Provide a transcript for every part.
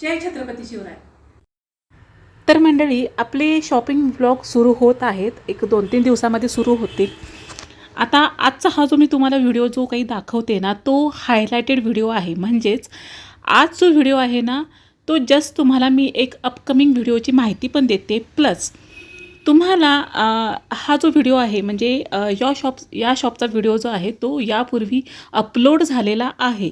जय छत्रपती शिवराय. तर मंडळी आपले शॉपिंग ब्लॉग सुरू होत आहेत. एक दोन तीन दिवसामध्ये सुरू होतील. आता आजचा हा जो मी तुम्हाला व्हिडिओ जो काही दाखवते ना तो हायलायटेड व्हिडिओ आहे. म्हणजेच आज जो व्हिडिओ आहे ना तो जस्ट तुम्हाला मी एक अपकमिंग व्हिडिओची माहिती पण देते. प्लस तुम्हाला हा जो व्हिडिओ आहे म्हणजे या शॉप या शॉपचा व्हिडिओ जो आहे तो यापूर्वी अपलोड झालेला आहे.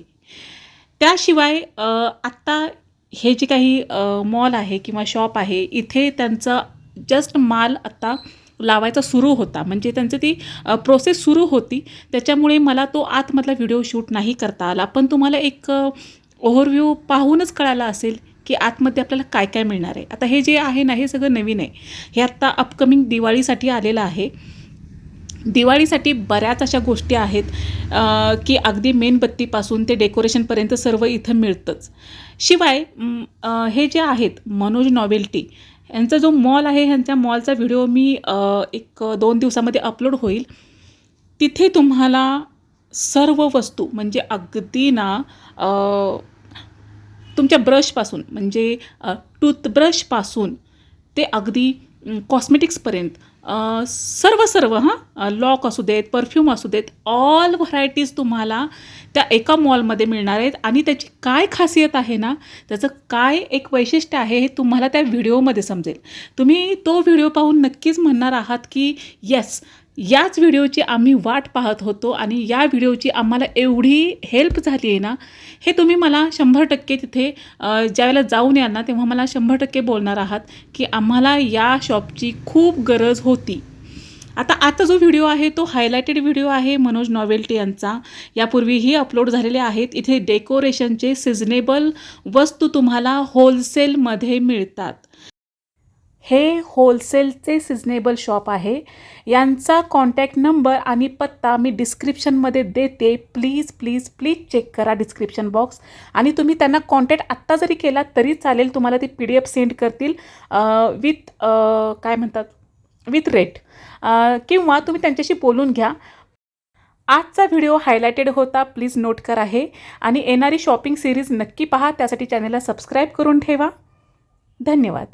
त्याशिवाय आत्ता हे जे काही मॉल आहे किंवा शॉप आहे इथे त्यांचा जस्ट माल आत्ता लावायचा सुरू होता. म्हणजे त्यांचं ती प्रोसेस सुरू होती. त्याच्यामुळे मला तो आतमधला व्हिडिओ शूट नाही करता आला. पण तुम्हाला एक ओव्हरव्ह्यू पाहूनच कळाला असेल की आतमध्ये आपल्याला काय काय मिळणार आहे. आता हे जे आहे ना हे सगळं नवीन आहे. हे आत्ता अपकमिंग दिवाळीसाठी आलेलं आहे. दिवाळीसाठी बऱ्याच अशा गोष्टी आहेत की अगदी मेणबत्तीपासून ते डेकोरेशनपर्यंत सर्व इथं मिळतंच. शिवाय हे जे आहेत मनोज नॉवेल्टी यांचा जो मॉल आहे ह्यांच्या मॉलचा व्हिडिओ मी एक दोन दिवसामध्ये अपलोड होईल. तिथे तुम्हाला सर्व वस्तू म्हणजे अगदी ना तुमच्या ब्रशपासून म्हणजे टूथब्रशपासून ते अगदी कॉस्मेटिक्सपर्यंत सर्व सर्व हां? लॉक असू देत परफ्यूम असू देत ऑल व्हरायटीज तुम्हाला त्या एका मॉलमध्ये मिळणार आहेत. आणि त्याची काय खासियत आहे ना त्याचं काय एक वैशिष्ट्य आहे हे तुम्हाला त्या व्हिडिओमध्ये समजेल. तुम्ही तो व्हिडिओ पाहून नक्कीच म्हणणार आहात की येस याच व्हिडिओची आम्ही वाट पाहत होतो आणि या व्हिडिओची आम्हाला एवढी हेल्प झाली आहे ना हे तुम्ही मला शंभर टक्के तिथे ज्यावेळेला जाऊन याल ना तेव्हा मला शंभर टक्के बोलणार आहात की आम्हाला या शॉपची खूप गरज होती. आता आता जो व्हिडिओ आहे तो हायलायटेड व्हिडिओ आहे मनोज नॉवेल्टी यांचा. यापूर्वीही अपलोड झालेले आहेत. इथे डेकोरेशनचे सिजनेबल वस्तू तुम्हाला होलसेलमध्ये मिळतात. हे होलसेलचे सिजनेबल शॉप आहे. यांचा कॉन्टॅक्ट नंबर आणि पत्ता मी डिस्क्रिप्शनमध्ये देते. प्लीज प्लीज प्लीज चेक करा डिस्क्रिप्शन बॉक्स आणि तुम्ही त्यांना कॉन्टॅक्ट आत्ता जरी केला तरी चालेल. तुम्हाला ती पी डी एफ सेंड करतील विथ काय म्हणतात? विथ रेट uh, किंवा तुम्ही त्यांच्याशी बोलून घ्या. आजचा व्हिडिओ हायलायटेड होता प्लीज नोट करा हे. आणि येणारी शॉपिंग सिरीज नक्की पहा त्यासाठी चॅनलला सबस्क्राईब करून ठेवा. धन्यवाद.